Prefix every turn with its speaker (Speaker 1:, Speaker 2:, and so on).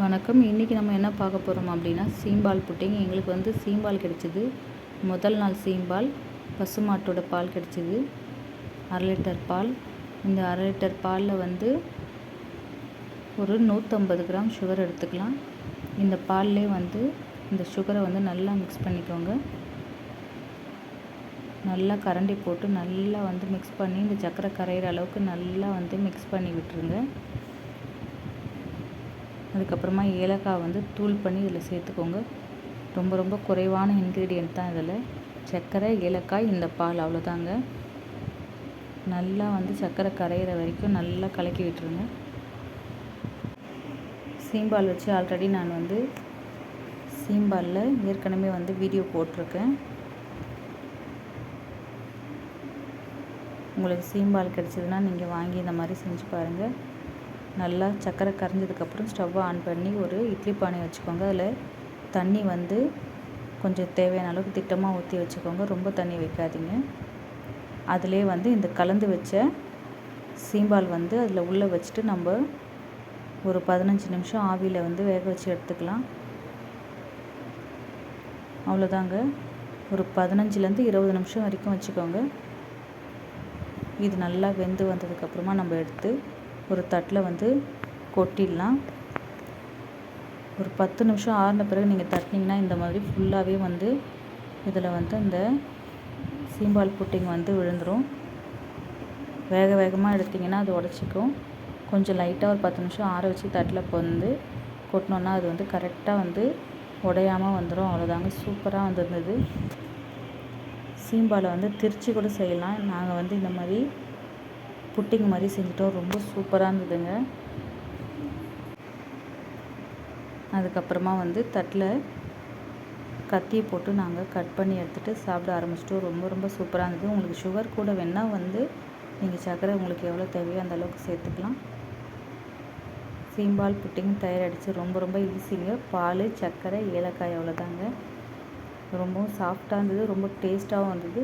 Speaker 1: வணக்கம். இன்றைக்கி நம்ம என்ன பார்க்க போகிறோம் அப்படின்னா சீம்பால் புட்டிங். எங்களுக்கு வந்து சீம்பால் கிடைச்சிது. முதல் நாள் சீம்பால். பசுமாட்டோட பால் கிடைச்சிது. அரை லிட்டர் பால். இந்த அரை லிட்டர் பாலில் வந்து ஒரு நூற்றம்பது கிராம் சுகர் எடுத்துக்கலாம். இந்த பால்லே வந்து இந்த சுகரை வந்து நல்லா மிக்ஸ் பண்ணிக்கோங்க. நல்லா கரண்டி போட்டு நல்லா வந்து மிக்ஸ் பண்ணி இந்த சக்கரை கரையிற அளவுக்கு நல்லா வந்து மிக்ஸ் பண்ணி விட்டுருங்க. அதுக்கப்புறமா ஏலக்காய் வந்து தூள் பண்ணி இதில் சேர்த்துக்கோங்க. ரொம்ப ரொம்ப குறைவான இன்க்ரீடியன்ட் தான் இதில். சர்க்கரை ஏலக்காய் இந்த பால் அவ்வளோதாங்க. நல்லா வந்து சர்க்கரை கரையிற வரைக்கும் நல்லா கலக்கி விட்டுருங்க. சீம்பால் வச்சு ஆல்ரெடி நான் வந்து சீம்பாலில் ஏற்கனவே வந்து வீடியோ போட்டிருக்கேன். உங்களுக்கு சீம்பால் கிடச்சிதுன்னா நீங்கள் வாங்கி இந்த மாதிரி செஞ்சு பாருங்கள் நல்லா சர்க்கரை கரைஞ்சதுக்கப்புறம் ஸ்டவ்வை ஆன் பண்ணி ஒரு இட்லி பானை வச்சுக்கோங்க. அதில் தண்ணி வந்து கொஞ்சம் தேவையான அளவுக்கு திட்டமாக ஊற்றி வச்சுக்கோங்க. ரொம்ப தண்ணி வைக்காதீங்க. அதிலே வந்து இந்த கலந்து வச்ச சீம்பால் வந்து அதில் உள்ளே வச்சுட்டு நம்ம ஒரு பதினஞ்சு நிமிஷம் ஆவியில் வந்து வேக வச்சு எடுத்துக்கலாம். அவ்வளோதாங்க. ஒரு பதினஞ்சுலேருந்து இருபது நிமிஷம் வரைக்கும் வச்சுக்கோங்க. இது நல்லா வெந்து வந்ததுக்கப்புறமா நம்ம எடுத்து ஒரு தட்டில் வந்து கொட்டிடலாம். ஒரு பத்து நிமிஷம் ஆறின பிறகு நீங்கள் தட்டினீங்கன்னா இந்த மாதிரி ஃபுல்லாகவே வந்து இதில் வந்து இந்த சீம்பால் புட்டிங் வந்து விழுந்துடும் வேக வேகமாக எடுத்திங்கன்னா அது உடச்சிக்கும். கொஞ்சம் லைட்டாக ஒரு பத்து நிமிஷம் ஆற வச்சு தட்டில் வந்து கொட்டினோன்னா அது வந்து கரெக்டாக வந்து உடையாமல் வந்துடும் அவ்வளோதாங்க சூப்பராக வந்துருந்தது. சீம்பாலை வந்து திருச்சி கூட செய்யலாம். நாங்கள் வந்து இந்த மாதிரி புட்டிங் மாதிரி செஞ்சிட்டோம். ரொம்ப சூப்பராக இருந்ததுங்க. அதுக்கப்புறமா வந்து தட்டில் கத்தியை போட்டு நாங்கள் கட் பண்ணி எடுத்துகிட்டு சாப்பிட ஆரம்பிச்சிட்டோம். ரொம்ப ரொம்ப சூப்பராக இருந்தது. உங்களுக்கு சுகர் கூட வேணால் வந்து நீங்கள் சர்க்கரை உங்களுக்கு எவ்வளோ தேவையோ அந்த அளவுக்கு சேர்த்துக்கலாம். சீம்பால் புட்டிங் தயாரிச்சு ரொம்ப ரொம்ப ஈஸிங்க. பால் சர்க்கரை ஏலக்காய் அவ்வளோதாங்க ரொம்பவும் சாஃப்டாக இருந்தது. ரொம்ப டேஸ்ட்டாகவும் இருந்தது